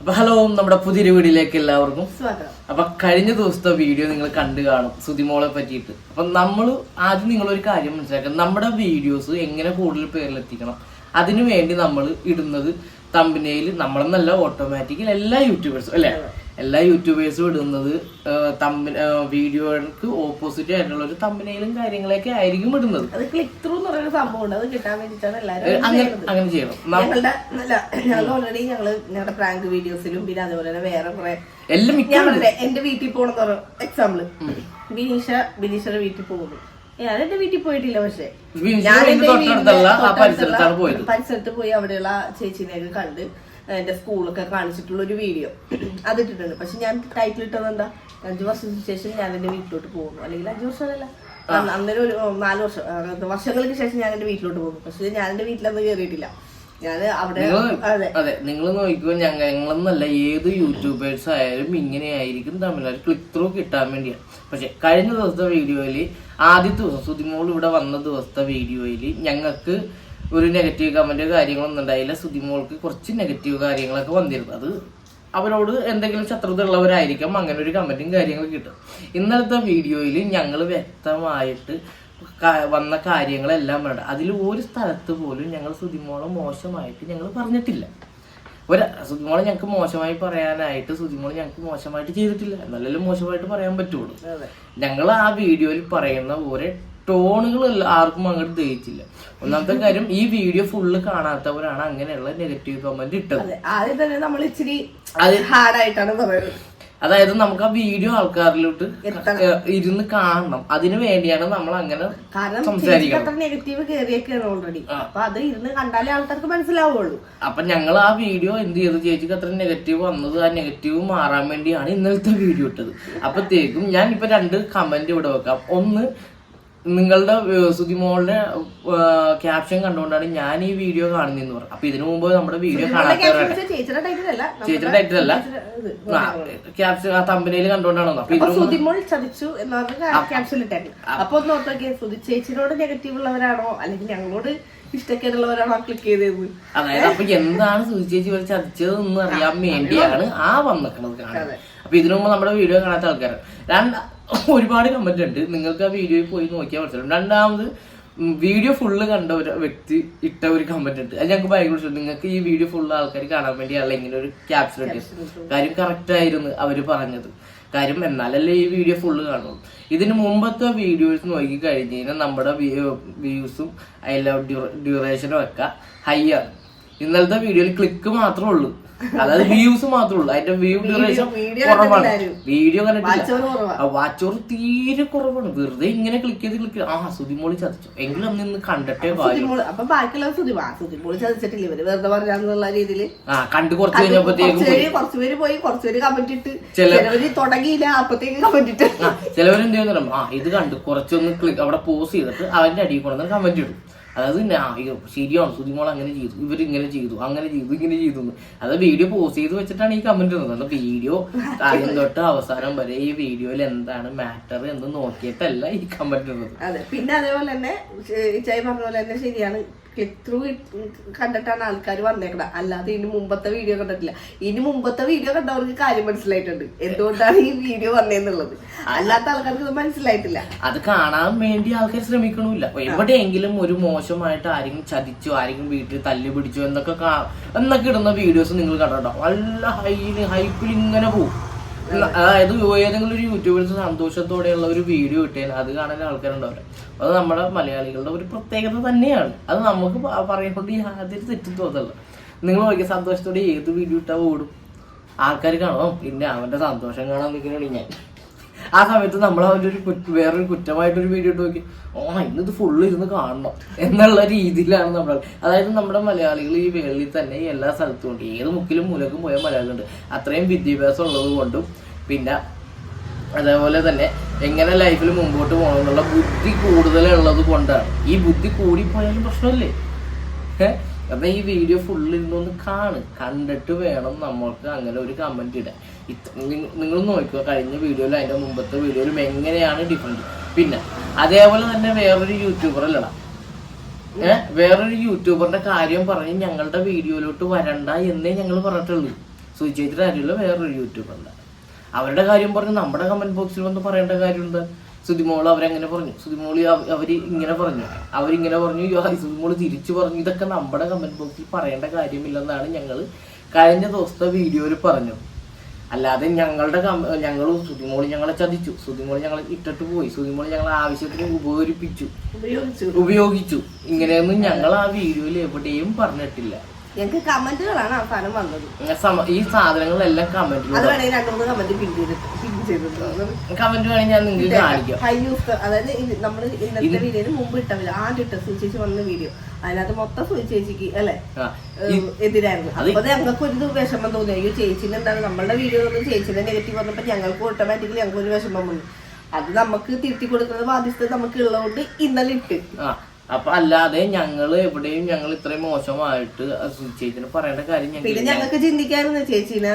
അപ്പൊ ഹലോ നമ്മുടെ പുതിയൊരു വീഡിയോയിലേക്ക് എല്ലാവർക്കും. സ്വാഗതം. അപ്പൊ കഴിഞ്ഞ ദിവസത്തെ വീഡിയോ നിങ്ങൾ കണ്ടു കാണും സുതിമോളെ പറ്റിയിട്ട്. അപ്പൊ നമ്മൾ ആദ്യം നിങ്ങളൊരു കാര്യം മനസ്സിലാക്കുക നമ്മുടെ വീഡിയോസ് എങ്ങനെ കൂടുതൽ പേരിലെത്തിക്കണം? അതിനു വേണ്ടി നമ്മൾ ഇടുന്നത് തമ്പനയിൽ നമ്മളെന്നല്ല ഓട്ടോമാറ്റിക്കൽ എല്ലാ യൂട്യൂബേഴ്സും അല്ലെ? എല്ലാ യൂട്യൂബേഴ്സും ഇടുന്നത് തമ്മിൽ വീഡിയോകൾക്ക് ഓപ്പോസിറ്റ് ആയിട്ടുള്ള ഒരു തമ്മിലും കാര്യങ്ങളൊക്കെ ആയിരിക്കും ഇടുന്നത്. അത് ക്ലിക്ക് ത്രൂ എന്ന് പറയുന്ന സംഭവം അത് കിട്ടാൻ വേണ്ടിയിട്ടാണ് എല്ലാവരും അങ്ങനെ. അങ്ങനെ ചെയ്യണം. ഞങ്ങളുടെ ഞങ്ങൾ ഓൾറെഡി ഞങ്ങൾ ഞങ്ങളുടെ പ്രാങ്ക് വീഡിയോസിലും പിന്നെ അതുപോലെ തന്നെ വേറെ കുറെ എല്ലാം മിക്ക എന്റെ വീട്ടിൽ പോകണം പറഞ്ഞു എക്സാമ്പിൾ ബിനീഷ ബിനീഷയുടെ വീട്ടിൽ പോകുന്നു. ഞാൻ എന്റെ വീട്ടിൽ പോയിട്ടില്ല പക്ഷെ. ഞാൻ പരിസരത്താണ് പോയത്. പരിസരത്ത് പോയി അവിടെയുള്ള ചേച്ചിനെയൊക്കെ കണ്ട് എന്റെ സ്കൂളൊക്കെ കാണിച്ചിട്ടുള്ള ഒരു വീഡിയോ. അതിട്ടിട്ടുണ്ട്. പക്ഷെ ഞാൻ ടൈറ്റിൽ ഇട്ടത് എന്താ? അഞ്ചു വർഷത്തിന് ശേഷം ഞാൻ എന്റെ വീട്ടിലോട്ട് പോകുന്നു. അല്ലെങ്കിൽ അഞ്ചു വർഷമല്ല. അന്ന് അന്നേരം ഒരു നാല് വർഷം വർഷങ്ങൾക്ക് ശേഷം ഞാൻ എന്റെ വീട്ടിലോട്ട് പോകുന്നു. പക്ഷെ ഞാൻ എന്റെ വീട്ടിലൊന്നും കയറിയിട്ടില്ല ഞാൻ അവിടെ നിങ്ങൾ അതെ. അതെ നിങ്ങൾ നോക്കിക്കോ ഞങ്ങൾ ഞങ്ങളെന്നല്ല ഏത് യൂട്യൂബേഴ്സ് ആയാലും ഇങ്ങനെയായിരിക്കും തമിഴ്നാട് ക്ലിക്ക് ത്രൂ കിട്ടാൻ വേണ്ടിയാണ് പക്ഷെ കഴിഞ്ഞ ദിവസത്തെ വീഡിയോയിൽ ആദ്യത്തെ ദിവസം സുതിമോൾ ഇവിടെ വന്ന ദിവസത്തെ വീഡിയോയിൽ ഞങ്ങൾക്ക് ഒരു നെഗറ്റീവ് കമന്റ് കാര്യങ്ങളൊന്നും ഉണ്ടായില്ല. സുതിമോൾക്ക് കുറച്ച് നെഗറ്റീവ് കാര്യങ്ങളൊക്കെ വന്നിരുന്നു. അത് അവരോട് എന്തെങ്കിലും ശത്രുത ഉള്ളവരായിരിക്കാം അങ്ങനെ ഒരു കമന്റും കാര്യങ്ങളും കിട്ടും. ഇന്നലത്തെ വീഡിയോയിൽ ഞങ്ങൾ വ്യക്തമായിട്ട് വന്ന കാര്യങ്ങളെല്ലാം വേണ്ട അതിൽ ഒരു സ്ഥലത്ത് പോലും ഞങ്ങൾ സുതിമോളെ മോശമായിട്ട് ഞങ്ങൾ പറഞ്ഞിട്ടില്ല. ഒരു സുതിമോളെ ഞങ്ങൾക്ക് മോശമായി പറയാനായിട്ട് സുതിമോളെ ഞങ്ങൾക്ക് മോശമായിട്ട് ചെയ്തിട്ടില്ല. എന്നാലും മോശമായിട്ട് പറയാൻ പറ്റുള്ളൂ. ഞങ്ങൾ ആ വീഡിയോയിൽ പറയുന്ന ഓരോ ടോണുകൾ ആർക്കും അങ്ങോട്ട് ദഹിച്ചില്ല ഒന്നാമത്തെ കാര്യം ഈ വീഡിയോ ഫുള്ള് കാണാത്തവരാണ് അങ്ങനെയുള്ള നെഗറ്റീവ് കമന്റ് ഇട്ടത്. ആദ്യം തന്നെ നമ്മൾ ഇച്ചിരി അത് ഹാർഡായിട്ടാണ് പറയുന്നത്. അതായത് നമുക്ക് ആ വീഡിയോ ആൾക്കാരിലോട്ട്. ഇരുന്ന് കാണണം. അതിനു വേണ്ടിയാണ് നമ്മൾ അങ്ങനെ കാരണം സംസാരിക്കണം നെഗറ്റീവ് കയറിയൊക്കെയാണ് ഓൾറെഡി അപ്പൊ അത് ഇരുന്ന് കണ്ടാലേ ആൾക്കാർക്ക് മനസ്സിലാവുള്ളൂ. അപ്പൊ ഞങ്ങൾ ആ വീഡിയോ എന്ത് ചെയ്തു? ചേച്ചിക്ക് അത്ര നെഗറ്റീവ് വന്നത് ആ നെഗറ്റീവ് മാറാൻ വേണ്ടിയാണ് ഇന്നലത്തെ വീഡിയോ ഇട്ടത്. അപ്പത്തേക്കും ഞാൻ ഇപ്പൊ രണ്ട് കമന്റ് ഇവിടെ വെക്കാം. ഒന്ന് നിങ്ങളുടെ സുതിമോളുടെ ക്യാപ്ഷൻ കണ്ടുകൊണ്ടാണ് ഞാൻ ഈ വീഡിയോ കാണുന്നതെന്ന് പറഞ്ഞു അപ്പൊ ഇതിനു മുമ്പ് നമ്മുടെ വീഡിയോ കാണാത്തവരാണ്. ചേച്ചിയുടെ ടൈറ്റിൽ അല്ല. ക്യാപ്ഷൻ ആ തമ്പനയിൽ കണ്ടുകൊണ്ടാണ്. അപ്പൊ സുതിമോൾ ചതിച്ചു എന്നാണ് ക്യാപ്ഷൻ ഇട്ടേക്കുന്നത് അപ്പൊ ഒന്ന് ഓർത്തോക്കെ സുധി ചേച്ചിനോട് നെഗറ്റീവ് ഉള്ളവരാണോ? അല്ലെങ്കിൽ ഞങ്ങളോട് ഇഷ്ടക്കേടുള്ളവരാണോ ക്ലിക്ക് ചെയ്തത്? അതായത് അപ്പൊ എന്താണ് സുധി ചേച്ചി വരെ ചതിച്ചതെന്ന് അറിയാൻ വേണ്ടിയാണ് ആ വന്നിക്കണത് കാണാൻ അപ്പൊ ഇതിനു മുമ്പ് നമ്മുടെ വീഡിയോ കാണാത്ത ആൾക്കാർ രണ്ട് ഒരുപാട് കമന്റ് ഉണ്ട്. നിങ്ങൾക്ക് ആ വീഡിയോയിൽ പോയി നോക്കിയാൽ മനസ്സിലാവും. രണ്ടാമത് വീഡിയോ ഫുള്ള് കണ്ട ഒരു വ്യക്തി ഇട്ട ഒരു കമന്റ് ഉണ്ട്. അത് ഞങ്ങൾക്ക് ഭയങ്കര ഇഷ്ടം. നിങ്ങൾക്ക് ഈ വീഡിയോ ഫുള്ള് ആൾക്കാർ കാണാൻ വേണ്ടി അല്ല ഇങ്ങനെ ഒരു ക്യാപ്ഷൻ ഉണ്ട് കാര്യം കറക്റ്റ് ആയിരുന്നു അവർ പറഞ്ഞത്. കാര്യം എന്നാലല്ലേ ഈ വീഡിയോ ഫുള്ള് കാണുള്ളൂ. ഇതിന് മുമ്പത്തെ വീഡിയോസ് നോക്കി കഴിഞ്ഞ് കഴിഞ്ഞാൽ നമ്മുടെ വ്യൂസും അതിലെ ഡ്യൂറേഷനും ഒക്കെ ഹൈ ആണ്. ഇന്നലത്തെ വീഡിയോയിൽ ക്ലിക്ക് മാത്രമേ ഉള്ളൂ. അതായത് വ്യൂസ് മാത്രമേ ഉള്ളൂ. അതിന്റെ വ്യൂ ഡ്യൂറേഷൻ കുറവാണ്. വീഡിയോ കണ്ടിട്ടില്ല. വാച്ചോർ തീരെ കുറവാണ്. വെറുതെ ഇങ്ങനെ ക്ലിക്ക് ചെയ്ത് ക്ലിക്ക് ആ സുതിമോളി ചതിച്ചു. എങ്കിലും അന്ന് ഇന്ന് കണ്ടിട്ടേ അപ്പൊ സുതിമോൾ ചതിച്ചിട്ടില്ല? ഇവർ വെറുതെ പറഞ്ഞാന്നുള്ള ആ കണ്ട് കുറച്ച് കഴിഞ്ഞപ്പോഴത്തേക്കും കുറച്ചുപേര് പോയി. കുറച്ചുപേര് കമന്റ് ഇട്ട്. ചില- ചിലവര് തുടങ്ങിയില്ല അപ്പത്തേക്ക് കമന്റ് ഇട്ട്. ചിലവരെന്ത് ചെയ്യുന്ന ആ ഇത് കണ്ട് കുറച്ചൊന്ന് ക്ലിക്ക് അവിടെ പോസ് ചെയ്തിട്ട് അവന്റെ അടിയിൽ കൊണ്ടുവന്ന് കമന്റ് ഇടും. അതായത് ഞാൻ അയ്യോ ശരിയാണ് സുതിമോൾ അങ്ങനെ ചെയ്തു ഇവർ ഇങ്ങനെ ചെയ്തു അങ്ങനെ ചെയ്തു ഇങ്ങനെ ചെയ്തു. അത് വീഡിയോ പോസ്റ്റ് ചെയ്ത് വെച്ചിട്ടാണ് ഈ കമന്റ് തന്നത് അത് വീഡിയോ ആദ്യം തൊട്ട് അവസാനം വരെ ഈ വീഡിയോയിൽ എന്താണ് മാറ്റർ എന്ന് നോക്കിയിട്ടല്ല ഈ കമന്റ് തന്നത് അതെ പിന്നെ അതേപോലെ തന്നെ പറഞ്ഞ പോലെ തന്നെ ശരിയാണ്. ക്ലിക്ക് ത്രൂ കണ്ടിട്ടാണ് ആൾക്കാർ വന്നേക്കണം. അല്ലാതെ ഇനി മുമ്പത്തെ വീഡിയോ കണ്ടിട്ടില്ല. ഇനി മുമ്പത്തെ വീഡിയോ കണ്ടവർക്ക് കാര്യം മനസ്സിലായിട്ടുണ്ട്. എന്തുകൊണ്ടാണ് ഈ വീഡിയോ വന്നേന്നുള്ളത്? അല്ലാത്ത ആൾക്കാർക്ക് ഇത് മനസ്സിലായിട്ടില്ല. അത് കാണാൻ വേണ്ടി ആൾക്കാർ ശ്രമിക്കണമില്ല എവിടെയെങ്കിലും ഒരു മോശമായിട്ട് ആരെങ്കിലും ചതിച്ചോ ആരെങ്കിലും വീട്ടിൽ തല്ലി പിടിച്ചോ എന്നൊക്കെ എന്നൊക്കെ ഇടുന്ന വീഡിയോസ് നിങ്ങൾ കണ്ടോ നല്ല ഹൈ ഹൈപ്പിൽ ഇങ്ങനെ പോകും അതായത് ഏതെങ്കിലും ഒരു യൂട്യൂബേഴ്സ് സന്തോഷത്തോടെയുള്ള ഒരു വീഡിയോ ഇട്ടേൽ അത് കാണാൻ ആൾക്കാരുണ്ടാവില്ല. അത് നമ്മുടെ മലയാളികളുടെ ഒരു പ്രത്യേകത തന്നെയാണ്. അത് നമുക്ക് പറയുമ്പോൾ യാതൊരു തെറ്റും തോന്നല്ല നിങ്ങൾ നോക്കിയ സന്തോഷത്തോടെ ഏത് വീഡിയോ ഇട്ടാൽ ഓടും? ആൾക്കാർ കാണും. പിന്നെ അവന്റെ സന്തോഷം കാണാൻ നിൽക്കണേ ഞാൻ. ആ സമയത്ത് നമ്മൾ കുറ്റ വേറൊരു കുറ്റമായിട്ടൊരു വീഡിയോ ഇട്ട് നോക്കി. ഓ ഇന്നിത് ഫുള്ള് ഇരുന്ന് കാണണം. എന്നുള്ള രീതിയിലാണ് നമ്മൾ അതായത് നമ്മുടെ മലയാളികൾ ഈ വേളിൽ തന്നെ എല്ലാ സ്ഥലത്തും ഉണ്ട്. ഏത് മുക്കിലും മൂലക്കും പോയ മലയാളികളുണ്ട്. അത്രയും വിദ്യാഭ്യാസം ഉള്ളത് കൊണ്ടും പിന്നെ അതേപോലെ തന്നെ എങ്ങനെ ലൈഫിൽ മുമ്പോട്ട് പോകണം എന്നുള്ള ബുദ്ധി കൂടുതലുള്ളത് കൊണ്ടാണ്. ഈ ബുദ്ധി കൂടിപ്പോയാലും പ്രശ്നമില്ലേ? ഏഹ് അപ്പൊ ഈ വീഡിയോ ഫുള്ള് ഇരുന്നൊന്ന് കാണ്. കണ്ടിട്ട് വേണം നമ്മൾക്ക് അങ്ങനെ ഒരു കമന്റ് ഇടാൻ. നിങ്ങൾ നോക്കുക കഴിഞ്ഞ വീഡിയോയിലും അതിന്റെ മുമ്പത്തെ വീഡിയോയിലും എങ്ങനെയാണ് ഡിഫറന്റ് പിന്നെ അതേപോലെ തന്നെ വേറൊരു യൂട്യൂബർ അല്ലടാ ഏഹ് വേറൊരു യൂട്യൂബറിന്റെ കാര്യം പറഞ്ഞ് ഞങ്ങളുടെ വീഡിയോയിലോട്ട് വരണ്ട എന്നേ ഞങ്ങൾ പറഞ്ഞിട്ടുള്ളൂ. സുചിത്ര അരിയുള്ള വേറൊരു യൂട്യൂബറിന്റെ അവരുടെ കാര്യം പറഞ്ഞ് നമ്മുടെ കമന്റ് ബോക്സിൽ വന്ന് പറയേണ്ട കാര്യം എന്താ സുതിമോൾ അവരങ്ങനെ പറഞ്ഞു. സുതിമോൾ അവർ അവർ ഇങ്ങനെ പറഞ്ഞു. അവരിങ്ങനെ പറഞ്ഞു സുതിമോൾ തിരിച്ചു പറഞ്ഞു. ഇതൊക്കെ നമ്മുടെ കമന്റ് ബോക്സിൽ പറയേണ്ട കാര്യമില്ലെന്നാണ് ഞങ്ങൾ കഴിഞ്ഞ ദിവസത്തെ വീഡിയോയിൽ പറഞ്ഞു അല്ലാതെ ഞങ്ങളുടെ ഞങ്ങൾ സുതിമോൾ ഞങ്ങളെ ചതിച്ചു. സുതിമോൾ ഞങ്ങളെ ഇട്ടിട്ട് പോയി. സുതിമോൾ ഞങ്ങളെ ആവശ്യത്തിന് ഉപകരിപ്പിച്ചു. ഉപയോഗിച്ചു. ഇങ്ങനെയൊന്നും ഞങ്ങൾ ആ വീഡിയോയിൽ എവിടെയും പറഞ്ഞിട്ടില്ല. ഞങ്ങൾക്ക് കമന്റുകളാണ് അവസാനം വന്നത്. ഈ സാധനങ്ങളെല്ലാം കമന്റിൽ അത് വേണമെങ്കിൽ രണ്ടു മൂന്ന് കമന്റ് പിൻ ചെയ്തിട്ട് പിൻ ചെയ്തിട്ടുണ്ട് കമന്റ് വേണമെങ്കിൽ ഞാൻ നിങ്ങൾക്ക് കാണിക്കാം ഹൈ ന്യൂസ് അതായത് നമ്മൾ ഇന്നത്തെ വീഡിയോന് മുമ്പ് ഇട്ട വീഡിയോ ആദ്യം ഇട്ട സുചേച്ചി വന്ന വീഡിയോ അതിനകത്ത് മൊത്തം സുചേച്ചിക്ക് അല്ലെ? ആ. എതിരായിരുന്നു. അത് അപ്പൊ ഞങ്ങൾക്ക് ഒരു ഇത് വിഷമം തോന്നി. അയ്യോ ചേച്ചിന് എന്താണ്? നമ്മളുടെ വീഡിയോ ചേച്ചിന്റെ നെഗറ്റീവ് വന്നപ്പോ ഞങ്ങൾക്ക് ഓട്ടോമാറ്റിക്കലി ഞങ്ങൾക്ക് ഒരു വിഷമം വന്നു. അത് നമുക്ക് തിരുത്തി കൊടുക്കുന്ന ബാധ്യസ്ഥ നമുക്ക് ഉള്ളതുകൊണ്ട് ഇന്നലെ ഇട്ട്. അപ്പൊ അല്ലാതെ ഞങ്ങൾ എവിടെയും ഞങ്ങൾ ഇത്രയും മോശമായിട്ട് ചേച്ചിനെ പറയേണ്ട കാര്യം പിന്നെ ഞങ്ങൾ ഞങ്ങൾക്ക് ചിന്തിക്കാറുണ്ട് ചേച്ചീനെ.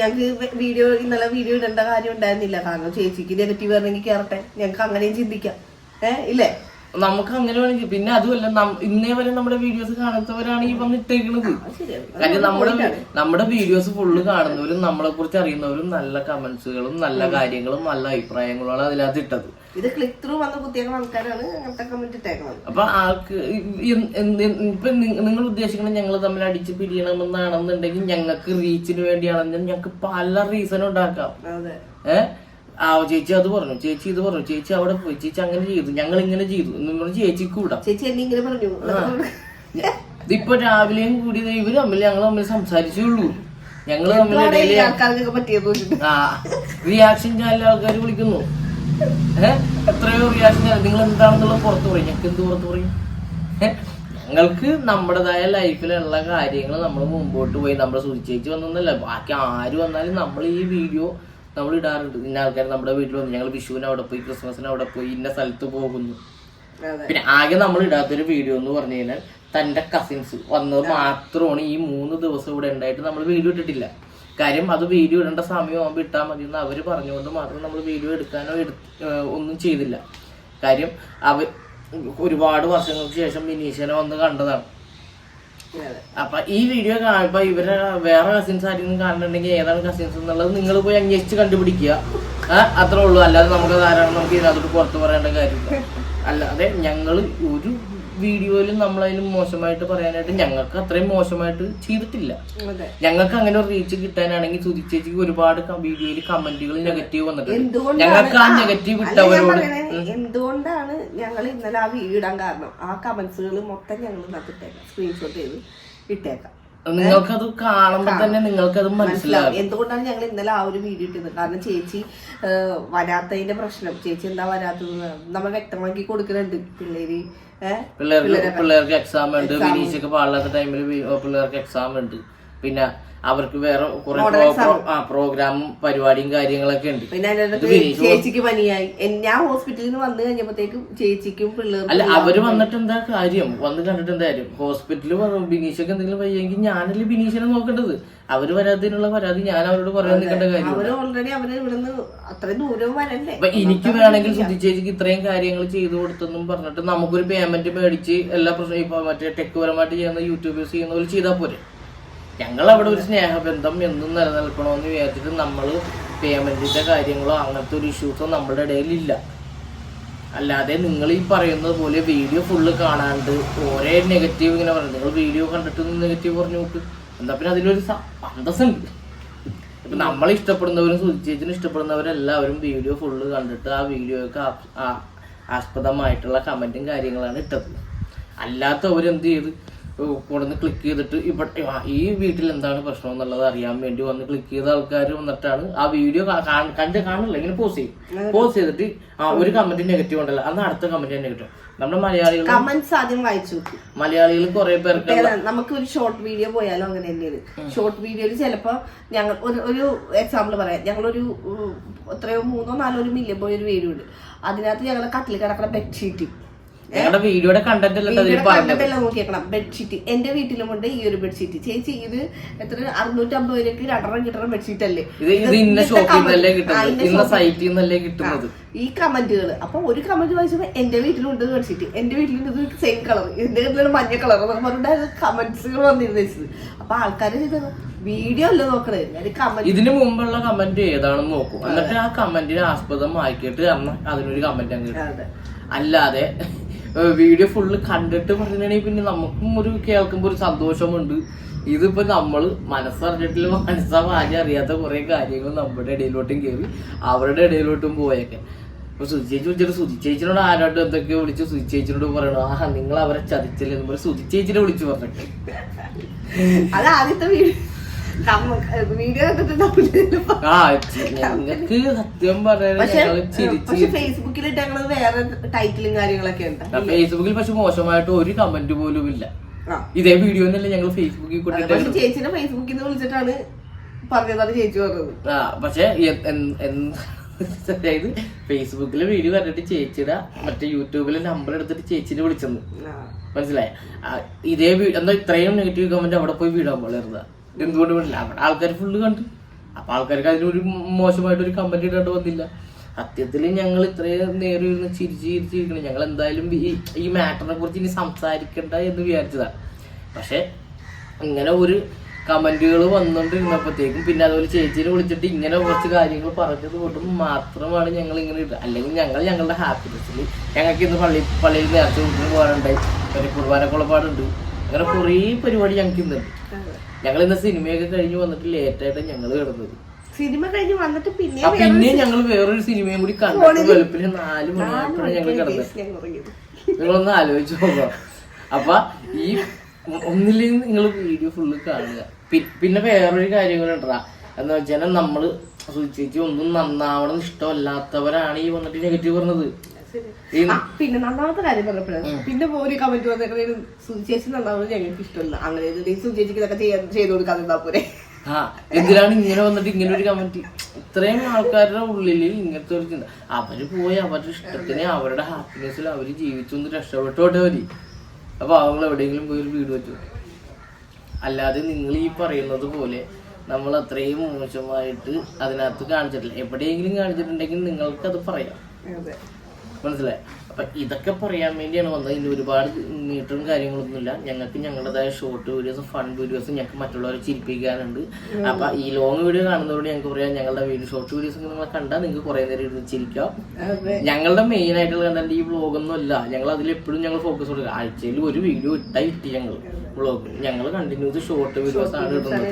ഞങ്ങൾക്ക് വീഡിയോ ഇന്നലെ വീഡിയോ ഇടേണ്ട കാര്യം ഉണ്ടായിരുന്നില്ല. കാരണം ചേച്ചിക്ക് നെഗറ്റീവ് ആണെങ്കിൽ കയറട്ടെ ഞങ്ങൾക്ക് അങ്ങനെയും ചിന്തിക്കാം. ഏഹ് ഇല്ലേ? നമുക്ക് അങ്ങനെ വേണമെങ്കിൽ പിന്നെ അതുമല്ല ഇന്നേ വരെ നമ്മുടെ വീഡിയോസ് കാണാത്തവരാണ് ഈ വന്നിട്ടേക്കുന്നത് കാര്യം നമ്മുടെ നമ്മുടെ വീഡിയോസ് ഫുള്ള് കാണുന്നവരും നമ്മളെ കുറിച്ച് അറിയുന്നവരും നല്ല കമന്റ്സുകളും നല്ല കാര്യങ്ങളും നല്ല അഭിപ്രായങ്ങളുമാണ് അതിനകത്ത് ഇട്ടത് ഇത് ക്ലിക്ക് ത്രൂ വന്ന് കുത്തിയേക്കുന്ന ആൾക്കാരാണ് അങ്ങനത്തെ കമന്റ് ഇട്ടേക്കുന്നത് അപ്പൊ ആൾക്ക് ഇപ്പൊ നിങ്ങൾ ഉദ്ദേശിക്കുന്നത് ഞങ്ങൾ തമ്മിൽ അടിച്ച് പിരിയണമെന്നാണെന്നുണ്ടെങ്കിൽ ഞങ്ങൾക്ക് റീച്ചിന് വേണ്ടിയാണെന്ന് ഞങ്ങൾക്ക് പല റീസൺ ഉണ്ടാക്കാം. ഏഹ് ആ ചേച്ചി അത് പറഞ്ഞു ചേച്ചി ഇത് പറഞ്ഞു ചേച്ചി അവിടെ പോയി ചേച്ചി അങ്ങനെ ചെയ്തു ഞങ്ങൾ ഇങ്ങനെ ചെയ്തു എന്ന് പറഞ്ഞു ചേച്ചിക്ക് കൂടാ ചേച്ചി എന്നെ ഇങ്ങനെ പറഞ്ഞു ഇതിപ്പോ രാവിലെയും കൂടി ഇവർ തമ്മിൽ ഞങ്ങൾ തമ്മിൽ സംസാരിച്ചുള്ളൂ ഞങ്ങൾ തമ്മിൽ ആ റിയാക്ഷൻ ചാനൽ ആൾക്കാർ വിളിക്കുന്നു. ഏഹ് എത്രയോ റിയാക്ഷൻ ചാനൽ നിങ്ങൾ എന്താണെന്നുള്ളത് പുറത്ത് പറയും. ഞങ്ങൾക്ക് എന്ത് പുറത്ത് പറയും? ഞങ്ങൾക്ക് നമ്മുടേതായ ലൈഫിലുള്ള കാര്യങ്ങൾ നമ്മൾ മുമ്പോട്ട് പോയി. നമ്മുടെ സൂചിച്ചേച്ച് വന്നൊന്നല്ല ബാക്കി ആര് വന്നാലും നമ്മൾ ഈ വീഡിയോ നമ്മൾ ഇടാറുണ്ട് ഇന്ന ആൾക്കാർ നമ്മുടെ വീട്ടിൽ വന്നു. ഞങ്ങൾ വിഷുവിന് അവിടെ പോയി ക്രിസ്മസിന് അവിടെ പോയി ഇന്ന സ്ഥലത്ത് പോകുന്നു. പിന്നെ ആകെ നമ്മൾ ഇടാത്തൊരു വീഡിയോ എന്ന് പറഞ്ഞു കഴിഞ്ഞാൽ തന്റെ കസിൻസ് വന്നത് മാത്രമാണ് ഈ മൂന്ന് ദിവസം ഇവിടെ ഉണ്ടായിട്ട് നമ്മൾ വീഡിയോ ഇട്ടിട്ടില്ല. കാര്യം അത് വീഡിയോ ഇടേണ്ട സമയമാകുമ്പോൾ ഇട്ടാൽ മതി എന്ന് അവർ പറഞ്ഞുകൊണ്ട് മാത്രം നമ്മൾ വീഡിയോ എടുക്കാനോ എടു ഒന്നും ചെയ്തില്ല. കാര്യം അവർ ഒരുപാട് വർഷങ്ങൾക്ക് ശേഷം വിനീഷനെ വന്ന് കണ്ടതാണ്. അപ്പൊ ഈ വീഡിയോ കാണുമ്പോ ഇവരെ വേറെ കസിൻസ് ആരെങ്കിലും കാണുന്നുണ്ടെങ്കിൽ ഏതാണ് കസിൻസ് എന്നുള്ളത് നിങ്ങൾ പോയി അന്വേഷിച്ച് കണ്ടുപിടിക്കുക. അത്രേ ഉള്ളൂ. അല്ലാതെ നമുക്ക് ധാരാളം നമുക്ക് ഇതിനകത്തോട്ട് പുറത്ത് പറയേണ്ട കാര്യമില്ല. അല്ലാതെ ഞങ്ങൾ ഒരു വീഡിയോയിലും നമ്മളതിലും മോശമായിട്ട് പറയാനായിട്ട് ഞങ്ങൾക്ക് അത്രയും മോശമായിട്ട് ചെയ്തിട്ടില്ല. ഞങ്ങൾക്ക് അങ്ങനെ ഒരു റീച്ച് കിട്ടാനാണെങ്കിൽ സുധിച്ചേച്ചിക്ക് ഒരുപാട് വീഡിയോയിൽ കമന്റുകൾ നെഗറ്റീവ് വന്നിട്ടുണ്ട്. എന്തുകൊണ്ടാണ്? ഞങ്ങൾക്ക് ആ നെഗറ്റീവ് ഇട്ടവരോട് എന്തുകൊണ്ടാണ് ഞങ്ങൾ ഇന്നലെ ആ വീടാൻ കാരണം? ആ കമന്റ്സുകൾ മൊത്തം ഞങ്ങൾ നട്ടിട്ടേക്കാം സ്ക്രീൻഷോട്ട് ചെയ്ത് ഇട്ടേക്കാം. നിങ്ങൾക്കത് കാണുമ്പോൾ തന്നെ നിങ്ങൾക്കത് മനസ്സിലാവും. എന്തുകൊണ്ടാണ് ഞങ്ങൾ ഇന്നലെ ആ ഒരു വീഡിയോ ഇട്ടത്? കാരണം ചേച്ചി വരാത്തതിന്റെ പ്രശ്നം. ചേച്ചി എന്താ വരാത്തത്? നമ്മൾ വ്യക്തമാക്കി കൊടുക്കുന്നുണ്ട്. പിള്ളേര് പിള്ളേർക്ക് പിള്ളേർക്ക് എക്സാം ഉണ്ട്. വിനീഷൊക്കെ പാടില്ലാത്ത ടൈമിൽ പിള്ളേർക്ക് എക്സാം ഉണ്ട്. പിന്നെ അവർക്ക് വേറെ കുറെ പ്രോഗ്രാമും പരിപാടിയും കാര്യങ്ങളൊക്കെ ഉണ്ട്. പിന്നെ ചേച്ചിക്ക് പനിയായി. ഞാൻ ഹോസ്പിറ്റലിൽ നിന്ന് വന്നു കഴിഞ്ഞപ്പോഴത്തേക്കും ചേച്ചിക്കും പിള്ളേർ അല്ല അവർ വന്നിട്ട് എന്താ കാര്യം? വന്ന് കണ്ടിട്ട് എന്താ കാര്യം? ഹോസ്പിറ്റലിൽ ബിനീഷൊക്കെ എന്തെങ്കിലും വയ്യെങ്കിൽ ഞാനല്ലേ ബിനീഷിനെ നോക്കേണ്ടത്. അവർ വരാതിനുള്ള പരാതി ഞാൻ അവരോട് പറയാൻ നിൽക്കേണ്ട കാര്യം അവർ ഓൾറെഡി അവർ ഇവിടുന്ന് അത്രയും ദൂരം വരണ്ടേ അപ്പൊ എനിക്ക് വേണമെങ്കിൽ സുധിച്ചേച്ചിക്ക് ഇത്രയും കാര്യങ്ങൾ ചെയ്തു കൊടുത്തെന്നും പറഞ്ഞിട്ട് നമുക്കൊരു പേയ്മെന്റ് മേടിച്ച് എല്ലാ പ്രശ്നം ഇപ്പൊ മറ്റേ ടെക് പരമായിട്ട് ചെയ്യുന്ന യൂട്യൂബേഴ്സ് ചെയ്യുന്ന പോലെ ചെയ്താൽ പോരെ. ഞങ്ങൾ അവിടെ ഒരു സ്നേഹബന്ധം എന്നും നിലനിൽക്കണമെന്ന് വിചാരിച്ചിട്ട് നമ്മൾ പേയ്മെന്റിന്റെ കാര്യങ്ങളോ അങ്ങനത്തെ ഒരു ഇഷ്യൂസോ നമ്മുടെ ഇടയിലില്ല. അല്ലാതെ നിങ്ങൾ ഈ പറയുന്നത് പോലെ വീഡിയോ ഫുള്ള് കാണാണ്ട് ഒരേ നെഗറ്റീവ് ഇങ്ങനെ പറഞ്ഞു നിങ്ങൾ വീഡിയോ കണ്ടിട്ട് നെഗറ്റീവ് പറഞ്ഞു നോക്ക്. എന്താ പിന്നെ അതിലൊരു അന്തസ്സുണ്ട്. ഇപ്പൊ നമ്മളെ ഇഷ്ടപ്പെടുന്നവരും സുചേച്ചിന് ഇഷ്ടപ്പെടുന്നവരെല്ലാവരും വീഡിയോ ഫുള്ള് കണ്ടിട്ട് ആ വീഡിയോയ്ക്ക് ആസ്പദമായിട്ടുള്ള കമന്റും കാര്യങ്ങളാണ് ഇട്ടത്. അല്ലാത്തവരെന്ത് ചെയ്ത്? കൊടുന്ന് ക്ലിക്ക് ചെയ്തിട്ട് ഇവിടെ ഈ വീട്ടിൽ എന്താണ് പ്രശ്നം എന്നുള്ളത് അറിയാൻ വേണ്ടി വന്ന് ക്ലിക്ക് ചെയ്ത ആൾക്കാർ വന്നിട്ടാണ് ആ വീഡിയോ കണ്ട് കാണില്ല ഇങ്ങനെ പോസ് ചെയ്യും. പോസ് ചെയ്തിട്ട് ആ ഒരു കമന്റ് നെഗറ്റീവ് ഉണ്ടല്ലോ അന്ന് അടുത്ത കമന്റ് നെഗറ്റീവ് നമ്മുടെ മലയാളികൾ കമന്റ്സ് ആദ്യം വായിച്ചു. മലയാളികൾ കുറെ പേർക്ക് നമുക്ക് ഒരു ഷോർട്ട് വീഡിയോ പോയാലും അങ്ങനെ തന്നെയാണ്. ഷോർട്ട് വീഡിയോയിൽ ചിലപ്പോ ഞങ്ങൾ ഒരു എക്സാമ്പിൾ പറയാം. ഞങ്ങളൊരു എത്രയോ മൂന്നോ നാലോ ഒരു മില്യൺ പോയ ഒരു വീഡിയോ ഉണ്ട്. അതിനകത്ത് ഞങ്ങൾ കട്ടിൽ കിടക്കുന്ന ബെഡ്ഷീറ്റ് ഞങ്ങളുടെ വീഡിയോയുടെ കണ്ടന്റ് നോക്കിയേക്കണം. ബെഡ്ഷീറ്റ് എന്റെ വീട്ടിലുമുണ്ട് ഈ ഒരു ബെഡ്ഷീറ്റ് ചേച്ചി ഇത് എത്ര? അറുന്നൂറ്റമ്പത് രൂപയ്ക്ക് രണ്ടെണ്ണം കിട്ടുന്ന ബെഡ്ഷീറ്റ് അല്ലേ? ഇത് ഇന്ന ഷോപ്പിൽ നിന്നല്ലേ കിട്ടുന്നത്? ഇന്ന. സൈറ്റിൽ നിന്നല്ലേ കിട്ടുന്നത്? ഈ കമന്റുകൾ അപ്പൊ ഒരു കമന്റ് വായിച്ചപ്പോ എന്റെ വീട്ടിലുണ്ട് ബെഡ്ഷീറ്റ് എന്റെ വീട്ടിലുണ്ട് ഇത് സെയിം കളർ എന്റെ വീട്ടിലാണ് മഞ്ഞ കളർ എന്നൊക്കെ പറഞ്ഞിട്ട് കമന്റ്സുകൾ വന്നിരുന്നത് അപ്പൊ ആൾക്കാർ വീഡിയോ അല്ല നോക്കണേ? ഇതിന് മുമ്പുള്ള കമന്റ് ഏതാണെന്ന് നോക്കും. എന്നിട്ട് ആ കമന്റിനെ ആസ്പദമാക്കിയിട്ട് അന്ന് അതിനൊരു കമന്റ് അങ്ങ്. അല്ലാതെ വീഡിയോ ഫുള്ള് കണ്ടിട്ട് പറഞ്ഞിട്ടുണ്ടെങ്കിൽ പിന്നെ നമുക്കും ഒരു കേൾക്കുമ്പോൾ ഒരു സന്തോഷമുണ്ട്. ഇതിപ്പോ നമ്മൾ മനസ്സറിഞ്ഞിട്ടില്ല മനസ്സാ വാരി അറിയാത്ത കുറെ കാര്യങ്ങൾ നമ്മുടെ ഇടയിലോട്ടും കേറി അവരുടെ ഇടയിലോട്ടും പോയേക്കെ. അപ്പൊ സുധി ചേച്ചി വിളിച്ചിട്ട് സുധി ചേച്ചിനോട് ആരോട്ടും എന്തൊക്കെയോ വിളിച്ച് സുധി ചേച്ചിനോട് പറയണു. ആ നിങ്ങൾ അവരെ ചതിച്ചില്ലെന്ന് പറഞ്ഞ് സുധി ചേച്ചിനെ വിളിച്ചു പറഞ്ഞിട്ട്. അത് ആദ്യത്തെ വീഡിയോ വീഡിയോ സത്യം പക്ഷെ ഫേസ്ബുക്കിൽ ഇട്ടങ്ങൾ വേറെ ടൈറ്റിലും കാര്യങ്ങളൊക്കെ ഉണ്ട്. ഫേസ്ബുക്കിൽ പക്ഷെ മോശമായിട്ട് ഒരു കമന്റ് പോലും ഇല്ല. ഇതേ വീഡിയോ എന്നല്ല ഞങ്ങൾ ഫേസ്ബുക്കിൽ കൊണ്ടിട്ട് ചേച്ചിനെ ഫേസ്ബുക്കിൽ നിന്ന് വിളിച്ചിട്ടാണ് പറഞ്ഞതാണ് ചേച്ചി പറഞ്ഞത്. ആ പക്ഷെ അതായത് ഫേസ്ബുക്കിലെ വീഡിയോ കണ്ടിട്ട് ചേച്ചിയുടെ മറ്റേ യൂട്യൂബിലെ നമ്പർ എടുത്തിട്ട് ചേച്ചിനെ വിളിച്ചെന്ന്. മനസ്സിലായി? ഇതേ എന്താ ഇത്രയും നെഗറ്റീവ് കമന്റ് അവിടെ പോയി വീടാൻ പാടില്ല എന്തുകൊണ്ട് വിടില്ല അവിടെ ആൾക്കാർ ഫുള്ള് കണ്ടു. അപ്പൊ ആൾക്കാർക്ക് അതിനൊരു മോശമായിട്ട് ഒരു കമന്റ് ഇടേണ്ടി വന്നില്ല. സത്യത്തിൽ ഞങ്ങൾ ഇത്രയും നേരം ഇരുന്ന് ചിരിച്ച് ചിരിച്ചിരിക്കണം ഞങ്ങൾ എന്തായാലും ഈ ഈ മാറ്ററിനെ കുറിച്ച് ഇനി സംസാരിക്കണ്ട എന്ന് വിചാരിച്ചതാണ് പക്ഷെ ഇങ്ങനെ ഒരു കമന്റുകൾ വന്നുകൊണ്ടിരുന്നപ്പോഴത്തേക്കും പിന്നെ അതുപോലെ ചേച്ചിനെ വിളിച്ചിട്ട് ഇങ്ങനെ കുറച്ച് കാര്യങ്ങൾ പറഞ്ഞത് കൊണ്ടും മാത്രമാണ് ഞങ്ങൾ ഇങ്ങനെ ഇടുക. അല്ലെങ്കിൽ ഞങ്ങൾ ഞങ്ങളുടെ ഹാപ്പിനെസ്സിൽ ഞങ്ങൾക്ക് ഇന്ന് പള്ളി പള്ളിയിൽ നേരത്തെ വീട്ടിൽ പോകാനുണ്ടായി. ഒരു കുർബാനക്കുളപ്പാടുണ്ട് അങ്ങനെ കുറേ പരിപാടി ഞങ്ങൾക്ക് ഇന്നുണ്ട്. ഞങ്ങൾ ഇന്ന് സിനിമയൊക്കെ കഴിഞ്ഞ് വന്നിട്ട് ലേറ്റായിട്ട് ഞങ്ങൾ കിടന്നത്. സിനിമ കഴിഞ്ഞ് വന്നിട്ട് പിന്നെ ആ പിന്നെ ഞങ്ങൾ വേറൊരു സിനിമയും കൂടി കണ്ടു വെളുപ്പിന് നാല് മണിയായപ്പോഴാണ് ഞങ്ങൾ കിടന്നത്. ഞാൻ ഉറങ്ങിയത്. നിങ്ങളൊന്ന് ആലോചിച്ച് നോക്കാം. അപ്പൊ ഈ ഒന്നില്ലെങ്കിൽ നിങ്ങൾ വീഡിയോ ഫുള്ള് കാണുക. പി- പിന്നെ വേറൊരു കാര്യം കൂടെ ഉണ്ടാ എന്ന് വെച്ചാൽ നമ്മൾ സൂചിച്ച് ഒന്നും നന്നാവണം ഇഷ്ടമല്ലാത്തവരാണ് ഈ വന്നിട്ട് നെഗറ്റീവ് പറഞ്ഞത്. പിന്നെ നന്നാമത്തെ കാര്യം പറഞ്ഞപ്പോഴാണ്. പിന്നെ ഒരു കമന്റ് വന്നേക്കണേലും സുചേച്ചി നന്നാവുന്നത് ഞങ്ങൾക്ക് ഇഷ്ടമല്ല. അങ്ങനെ ചെയ്തിട്ട് സുചേച്ചിക്ക് ഇതൊക്കെ ചെയ്യാൻ ചെയ്ത് കൊടുക്കാൻ നിന്നാ പോരെ. ആ എന്തിനാണ് ഇങ്ങനെ വന്നിട്ട് ഇങ്ങനെ ഒരു കമന്റ് ഇത്രയും ആൾക്കാരുടെ ഉള്ളിൽ ഇങ്ങനത്തെ ഒരു ചിന്ത. അവർ പോയി അവരുടെ ഇഷ്ടത്തിന് അവരുടെ ഹാപ്പിനെസ്സിൽ അവർ ജീവിച്ചൊന്ന് രക്ഷപ്പെട്ടോട്ടെ മതി അപ്പൊ അവങ്ങൾ എവിടെയെങ്കിലും പോയി ഒരു വീട് വെച്ചു. അല്ലാതെ നിങ്ങൾ ഈ പറയുന്നത് പോലെ നമ്മൾ അത്രയും മോശമായിട്ട് അതിനകത്ത് കാണിച്ചിട്ടില്ല. എവിടെയെങ്കിലും കാണിച്ചിട്ടുണ്ടെങ്കിൽ നിങ്ങൾക്ക് അത്. പറയാം മനസ്സിലായി? അപ്പൊ ഇതൊക്കെ പറയാൻ വേണ്ടിയാണ് വന്നത്. ഇനി ഒരുപാട് മീറ്ററും കാര്യങ്ങളൊന്നുമില്ല. ഞങ്ങൾക്ക് ഞങ്ങളുടേതായ ഷോർട്ട് വീഡിയോസും ഫൺ വീഡിയോസും ഞങ്ങൾക്ക് മറ്റുള്ളവരെ ചിരിപ്പിക്കാനുണ്ട്. അപ്പൊ ഈ ലോങ് വീഡിയോ കാണുന്നതോട് ഞങ്ങൾക്ക് പറയാം ഞങ്ങളുടെ വീഡിയോ ഷോർട്ട് വീഡിയോസ് നിങ്ങൾ കണ്ടാൽ നിങ്ങൾക്ക് കുറെ നേരം ഇരുന്ന് ചിരിക്കാം. ഞങ്ങളുടെ മെയിൻ ആയിട്ടുള്ള കണ്ടന്റ് ഈ വ്ളോഗൊന്നും അല്ല ഞങ്ങൾ അതിൽ എപ്പോഴും ഞങ്ങൾ ഫോക്കസ് കൊടുക്കുക. ആഴ്ചയിൽ ഒരു വീഡിയോ ഇട്ടാ ഇട്ടി ഞങ്ങൾ വ്ളോഗ് ഞങ്ങൾ കണ്ടിന്യൂസ് ഷോർട്ട് വീഡിയോസ് ആണ് ഇടുന്നത്.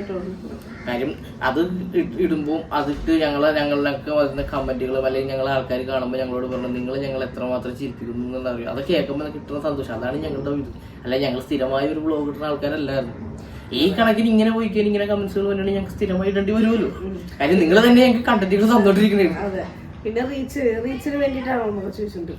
കാര്യം അത് ഇടുമ്പോ ഇടുമ്പോൾ അതിട്ട് ഞങ്ങളെ ഞങ്ങളിലൊക്കെ വരുന്ന കമന്റുകളും അല്ലെങ്കിൽ ഞങ്ങളെ ആൾക്കാർ കാണുമ്പോൾ ഞങ്ങളോട് പറഞ്ഞു നിങ്ങൾ ഞങ്ങൾ എത്രമാത്രം ചിരിപ്പിക്കുന്നു എന്നറിയാം? അത് കേൾക്കുമ്പോൾ കിട്ടുന്ന സന്തോഷം. അതാണ് ഞങ്ങളുടെ ഇത്. അല്ല ഞങ്ങൾ സ്ഥിരമായി ഒരു ബ്ലോഗ് ഇടുന്ന ആൾക്കാരല്ലായിരുന്നു. ഈ കണക്കിന് ഇങ്ങനെ പോയി കഴിഞ്ഞാൽ ഇങ്ങനെ കമന്റ്സുകൾ വന്നിട്ടുണ്ടെങ്കിൽ ഞങ്ങൾക്ക് സ്ഥിരമായി ഇടേണ്ടി വരുമല്ലോ. കാര്യം നിങ്ങൾ തന്നെ ഞങ്ങൾക്ക് കണ്ടെത്തിയിട്ട് തന്നോണ്ടിരിക്കണേ പിന്നെ റീച്ച് റീച്ചിന് വേണ്ടിയിട്ടാണോ എന്നൊക്കെ ചോദിച്ചിട്ടുണ്ട്.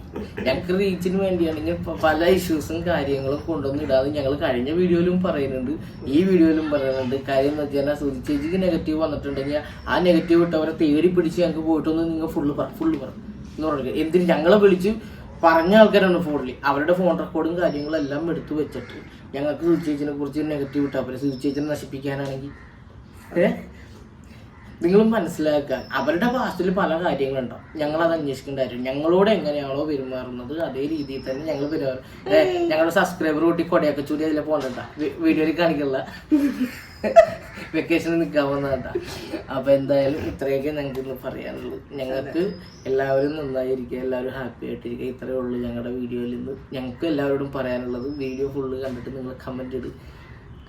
ഞങ്ങൾക്ക് റീച്ചിന് വേണ്ടിയാണെങ്കിൽ പ- പല ഇഷ്യൂസും കാര്യങ്ങളും കൊണ്ടുവന്ന് ഇടാതെ ഞങ്ങൾ കഴിഞ്ഞ വീഡിയോയിലും പറയുന്നുണ്ട്. ഈ വീഡിയോയിലും പറയുന്നുണ്ട്. കാര്യം എന്ന് വെച്ചാൽ സുധി ചേച്ചിക്ക് നെഗറ്റീവ് വന്നിട്ടുണ്ടെങ്കിൽ ആ നെഗറ്റീവ് ഇട്ടവരെ തേടി പിടിച്ച് ഞങ്ങൾക്ക് പോയിട്ടൊന്ന് നിങ്ങൾ ഫുള്ള് പറ ഫുള്ള് പറ. എന്ന് പറഞ്ഞു എന്തിന് ഞങ്ങളെ വിളിച്ച് പറഞ്ഞ ആൾക്കാരാണ് ഫോണിൽ അവരുടെ ഫോൺ റെക്കോർഡും കാര്യങ്ങളെല്ലാം എടുത്തു വെച്ചിട്ട് ഞങ്ങൾക്ക് സുധി ചേച്ചിനെ കുറിച്ച് നെഗറ്റീവ് ഇട്ടാൽ പോലെ സുധി ചേച്ചിനെ നശിപ്പിക്കാനാണെങ്കിൽ. ഏഹ് നിങ്ങൾ മനസ്സിലാക്കാൻ അവരുടെ പാസ്റ്റിൽ പല കാര്യങ്ങളുണ്ടാവും ഞങ്ങൾ അത് അന്വേഷിക്കേണ്ടായിരുന്നു ഞങ്ങളോട് എങ്ങനെയാണോ പെരുമാറുന്നത്? അതേ രീതിയിൽ തന്നെ ഞങ്ങൾ പെരുമാറും ഞങ്ങളുടെ സബ്സ്ക്രൈബർ കൂട്ടി കൊടയൊക്കെ ചൂടി അതിലെ പോകണ്ട വീഡിയോയിൽ കാണിക്കില്ല. വെക്കേഷൻ നിൽക്കാൻ വന്നതാ അപ്പൊ എന്തായാലും ഇത്രയൊക്കെ ഞങ്ങൾക്ക് ഇന്ന് പറയാനുള്ളൂ. ഞങ്ങൾക്ക് എല്ലാവരും നന്നായിരിക്കുക. എല്ലാവരും ഹാപ്പി ആയിട്ടിരിക്കുക. ഇത്രയേ ഉള്ളൂ ഞങ്ങളുടെ വീഡിയോയിൽ നിന്ന്. ഞങ്ങൾക്ക് എല്ലാവരോടും പറയാനുള്ളത്. വീഡിയോ ഫുള്ള് കണ്ടിട്ട് നിങ്ങൾ കമന്റ് ഇട്. അല്ലെ-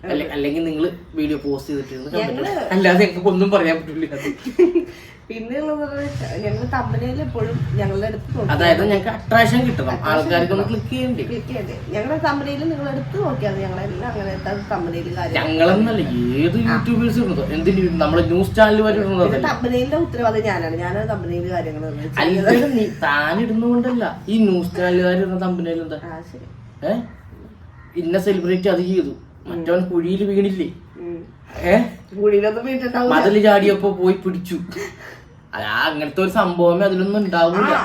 അല്ലെങ്കിൽ നിങ്ങൾ വീഡിയോ പോസ്റ്റ് ചെയ്തിട്ട് അല്ലാതെ ഞങ്ങൾക്ക് ഒന്നും പറയാൻ പറ്റില്ല പിന്നെ ഞങ്ങൾ കമ്പനിയിൽ എപ്പോഴും ഞങ്ങളുടെ അടുത്ത് അതായത് ഞങ്ങൾക്ക് അട്രാക്ഷൻ കിട്ടണം. ആൾക്കാർക്ക് ഒന്ന് ക്ലിക്ക് ചെയ്യണ്ടേ ക്ലിക്ക് ചെയ്യണ്ടേ ഞങ്ങളുടെ കമ്പനിയിൽ നിങ്ങൾ അടുത്ത് നോക്കിയാൽ ഞങ്ങളെല്ലാം അങ്ങനത്തെ കമ്പനിയിൽ കാര്യം ഞങ്ങളെന്നല്ല ഏത് യൂട്യൂബേഴ്സ് ഇടുന്നതോ? എന്തിന് നമ്മളെ ന്യൂസ് ചാനൽ വരെ ഇടുന്നതല്ല കമ്പനിയിലെ ഉത്തരവാദിത്തം ഞാനാണ്. ഞാനാണ് കമ്പനിയിൽ കാര്യങ്ങൾ അല്ലാതെ നീ താനിടുന്നതുകൊണ്ടല്ല ഈ ന്യൂസ് ചാനലുകാർ ഇടുന്ന തമ്പനയിൽ എന്താ? ഏഹ് ഇന്ന സെലിബ്രിറ്റി അത് ചെയ്തു. മറ്റവൻ കുഴിയിൽ വീണില്ലേ. ഏ? കുഴിയിലൊന്നും മതിൽ ചാടിയപ്പോ പോയി പിടിച്ചു. അതാ അങ്ങനത്തെ ഒരു സംഭവമേ അതിലൊന്നും ഉണ്ടാവില്ല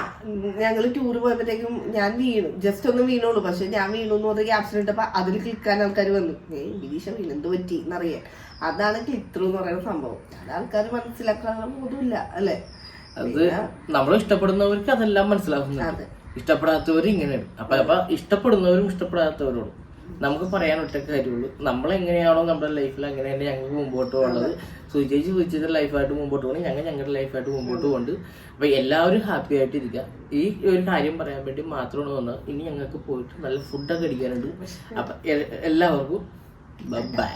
ഞങ്ങൾ ടൂർ പോയപ്പോഴത്തേക്കും ഞാൻ വീണു. ജസ്റ്റ് ഒന്ന് വീണുള്ളൂ. പക്ഷെ ഞാൻ വീണു എന്ന് പറഞ്ഞ ക്യാപ്ഷൻ ഇട്ടപ്പോ അതിൽ ക്ലിക്കാൻ ആൾക്കാർ വന്നു. ഏ ഗിരീഷ വീണെന്ത് പറ്റി? എന്നറിയാൻ. അതാണ് ക്ലിക്ക് എന്ന് പറയുന്ന സംഭവം. അത് ആൾക്കാർ മനസ്സിലാക്കാനുള്ള ബോധമില്ല അല്ലെ? അത് നമ്മൾ ഇഷ്ടപ്പെടുന്നവർക്ക് അതെല്ലാം മനസ്സിലാക്കുന്നുണ്ട് അതെ. ഇഷ്ടപ്പെടാത്തവർ ഇങ്ങനെയാണ്. അപ്പൊ അപ്പൊ ഇഷ്ടപ്പെടുന്നവരും ഇഷ്ടപ്പെടാത്തവരോടും. നമുക്ക് പറയാൻ ഒറ്റയ്ക്ക് കാര്യമുള്ളൂ. നമ്മൾ എങ്ങനെയാണോ നമ്മുടെ ലൈഫിൽ അങ്ങനെ തന്നെ ഞങ്ങൾക്ക് മുമ്പോട്ട് പോകുന്നത് സുചേച്ചി സുചേച്ചിയുടെ ലൈഫായിട്ട് മുമ്പോട്ട് പോകണം. ഞങ്ങൾ ഞങ്ങളുടെ ലൈഫായിട്ട് മുമ്പോട്ട് പോകുന്നുണ്ട് അപ്പോൾ എല്ലാവരും ഹാപ്പി ആയിട്ട് ഇരിക്കുക ഈ ഒരു കാര്യം പറയാൻ വേണ്ടി മാത്രമാണ് വന്നത്. ഇനി ഞങ്ങൾക്ക് പോയിട്ട് നല്ല ഫുഡൊക്കെ അടിക്കാനുണ്ട്. അപ്പം എല്ലാവർക്കും ബൈ